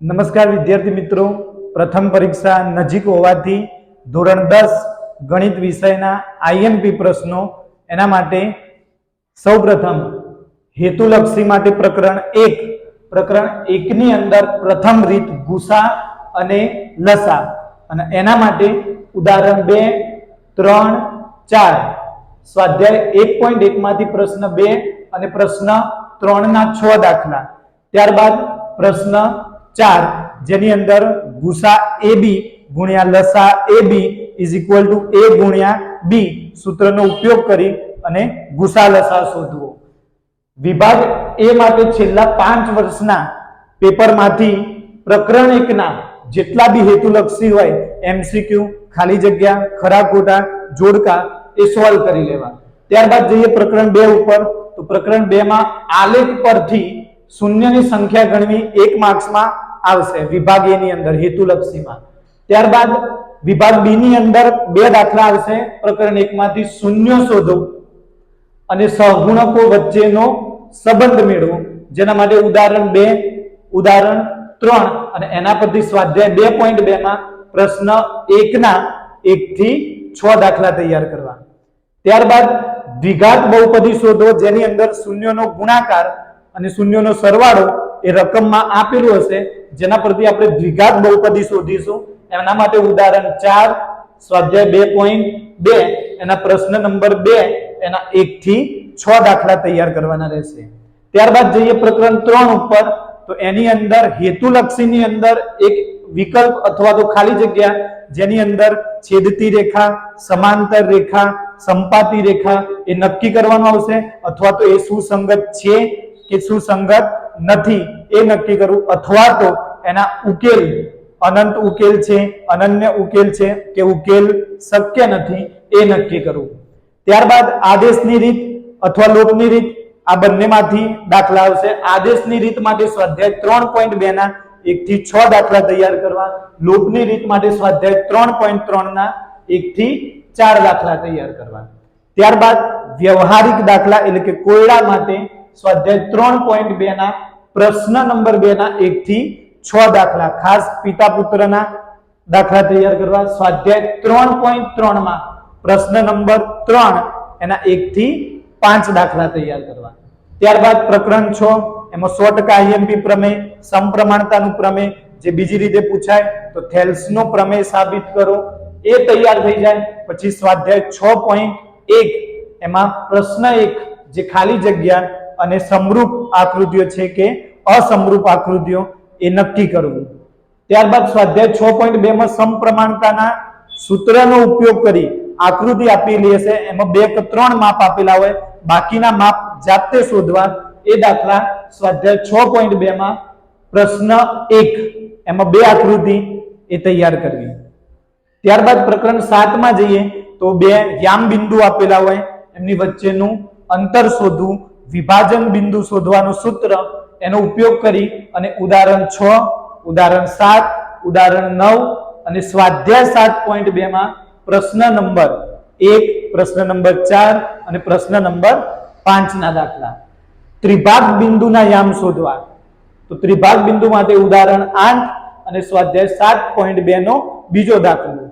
નમસ્કાર વિદ્યાર્થી મિત્રો. પ્રથમ પરીક્ષા નજીક હોવાથી ધોરણ દસ ગણિત વિષયના આઈએમપી પ્રશ્નો. એના માટે સૌપ્રથમ હેતુલક્ષી માટે પ્રકરણ એક. પ્રકરણ એકની અંદર પ્રથમ રીત ગુસા અને લસા. અને એના માટે ઉદાહરણ બે, ત્રણ, ચાર. સ્વાધ્યાય એક પોઈન્ટ એકમાંથી પ્રશ્ન બે અને પ્રશ્ન ત્રણના છ દાખલા. ત્યારબાદ પ્રશ્ન ચાર, જેની અંદર ગુસા એ બી ગુણ્યા લસા A B is equal to A ગુણ્યા બી સૂત્રનો ઉપયોગ કરી અને ગુસા લસા શોધવો. વિભાગ એ માટે છેલ્લા પાંચ વર્ષના પેપરમાંથી પ્રકરણ એકના જેટલા બી હેતુલક્ષી હોય એમસીક્યુ ખાલી જગ્યા, ખરા ખોટા, જોડકા, એ સોલ્વ કરી લેવા. ત્યારબાદ જઈએ પ્રકરણ બે ઉપર. તો પ્રકરણ બે માં આલેખ પરથી શૂન્યની સંખ્યા ગણવી એક માર્ક્સમાં આવશે વિભાગ એ ની અંદર હેતુલક્ષીમાં. ત્યારબાદ વિભાગ બી ની અંદર બે દાખલા આવશે. પ્રકરણ એકમાંથી શૂન્ય શોધો અને સહગુણકો વચ્ચેનો સંબંધ મેળવો. જેના માટે ઉદાહરણ બે, ઉદાહરણ ત્રણ અને એના પરથી સ્વાધ્યાય બે પોઈન્ટ બે માં પ્રશ્ન એકના એક થી છ દાખલા તૈયાર કરવા. ત્યારબાદ દ્વિઘાત બહુપદી શોધો, જેની અંદર શૂન્યનો ગુણાકાર અને શૂન્યનો સરવાળો એ રકમમાં આપેલું હશે. જેના પરથી આપણે દ્વિઘાત બહુપદી શોધીશું. એના માટે ઉદાહરણ ચાર, સ્વાધ્યાય બે પોઈન્ટ બે, એના પ્રશ્ન નંબર બે, એના એક થી છ દાખલા તૈયાર કરવાના રહેશે. ત્યારબાદ જઈએ પ્રકરણ ત્રણ ઉપર. તો એની અંદર હેતુલક્ષીની અંદર એક વિકલ્પ અથવા તો ખાલી જગ્યા, જેની અંદર છેદતી રેખા, સમાંતર રેખા, સંપાતી રેખા એ નક્કી કરવાનું આવશે અથવા તો એ સુસંગત છે કે સુસંગત નથી એ નક્કી કરવું અથવા તો એના ઉકેલ, અનંત ઉકેલ છે, અનન્ય ઉકેલ છે, કે ઉકેલ શક્ય નથી, એ નક્કી કરવું. ત્યારબાદ આદેશની રીત અથવા લોકની રીત, આ બંનેમાંથી દાખલા આવશે. આદેશની રીત માટે સ્વાધ્યાય ત્રણ પોઈન્ટ બે ના એક થી છ દાખલા તૈયાર કરવા. લોકની રીત માટે સ્વાધ્યાય ત્રણ પોઈન્ટ ત્રણ ના એક થી ચાર દાખલા તૈયાર કરવા. ત્યારબાદ વ્યવહારિક દાખલા એટલે કે કોયડા માટે સ્વાધ્યાય ત્રણ પોઈન્ટ બે ના પ્રશ્ન નંબર બે ના એક થી છ દાખલા. ખાસ પિતા પુત્રના દાખલા તૈયાર કરવા. સ્વાધ્યાય ત્રણ પોઈન્ટ ત્રણમાં પ્રશ્ન નંબર ત્રણ એના એક થી પાંચ દાખલા તૈયાર કરવા. ત્યારબાદ પ્રકરણ છ, એમાં સો ટકા આઈએમપી પ્રમેય સમપ્રમાણતાનું પ્રમેય, જે બીજી રીતે પૂછાય તો થેલ્સનો પ્રમેય સાબિત કરો. એ તૈયાર થઈ જાય. પછી સ્વાધ્યાય છ પોઈન્ટ એક, એમાં પ્રશ્ન એક, જે ખાલી જગ્યા અને સમરૂપ આકૃતિઓ છે કે અસમરૂપ આકૃતિઓ એ નક્કી કરવું. ત્યારબાદ સ્વાધ્યાય છ પોઈન્ટ બે માં સમપ્રમાણતાના સૂત્રનો ઉપયોગ કરી આકૃતિ આપેલી હશે. એમાં બે કે ત્રણ માપ આપેલા હોય. બાકીના માપ જાતે શોધવા. એ દાખલા સ્વાધ્યાય છ પોઈન્ટ બે માં પ્રશ્ન એક. એમાં બે આકૃતિ એ તૈયાર કરવી. ત્યારબાદ પ્રકરણ સાતમાં જઈએ તો બે યામ બિંદુ આપેલા હોય. એમની વચ્ચેનું અંતર શોધવું. વિભાજન બિંદુ શોધવાનું સૂત્ર એનો ઉપયોગ કરી અને ઉદાહરણ છ, ઉદાહરણ સાત, ઉદાહરણ નવ અને સ્વાધ્યાય સાત પોઈન્ટ બે માં પ્રશ્ન નંબર એક, પ્રશ્ન નંબર ચાર અને પ્રશ્ન નંબર પાંચ ના દાખલા. ત્રિભાગ બિંદુના યામ શોધવા. તો ત્રિભાગ બિંદુ માટે ઉદાહરણ આઠ અને સ્વાધ્યાય સાત પોઈન્ટ બે નો બીજો દાખલો.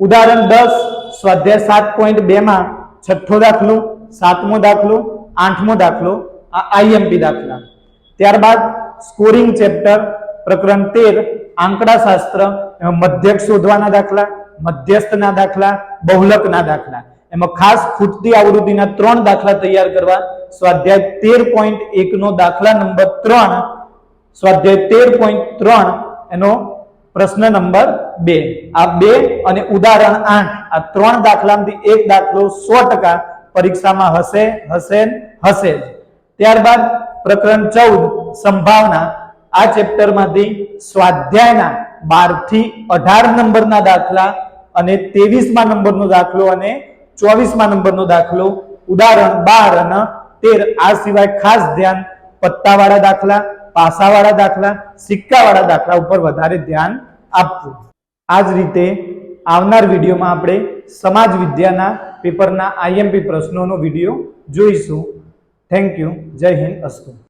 ઉદાહરણ દસ, સ્વાધ્યાય સાત પોઈન્ટ બે માં છઠ્ઠો દાખલો, સાતમો દાખલો, આઠમો દાખલો, આ આઈએમપી દાખલા. ત્યારબાદ સ્કોરિંગ ચેપ્ટર, પ્રકરણ તેર આંકડા શાસ્ત્ર એમાં મધ્યક શોધવાના દાખલા, મધ્યસ્થના દાખલા, બહુલકના દાખલા. એમાં ખાસ ખૂટતી આવૃત્તિના ત્રણ દાખલા તૈયાર કરવા. સ્વાધ્યાય તેર પોઈન્ટ એક નો દાખલા નંબર ત્રણ. સ્વાધ્યાય તેર પોઈન્ટ ત્રણ એનો પ્રશ્ન નંબર બે. આ બે અને ઉદાહરણ આઠ. આ ત્રણ દાખલામાંથી એક દાખલો સો ટકા પરીક્ષામાં હશે હશે હશે ત્યારબાદ પ્રકરણ ચૌદ, સંભાવના. આ ચેપ્ટરમાંથી સ્વાધ્યાયના બારથી અઢાર નંબરના દાખલા અને તેવીસમાં નંબરનો દાખલો અને ચોવીસમાં નંબરનો દાખલો. ઉદાહરણ બાર અને તેર, આ સિવાય ખાસ ધ્યાન પત્તાવાળા દાખલા, પાસાવાળા દાખલા, સિક્કાવાળા દાખલા ઉપર વધારે ધ્યાન આપવું. આ જ રીતે આવનાર વિડીયોમાં આપણે સમાજ વિદ્યાના પેપરના આઈએમપી પ્રશ્નોનો વીડિયો જોઈશું. Thank you. જય હિન્દ અસ્તુ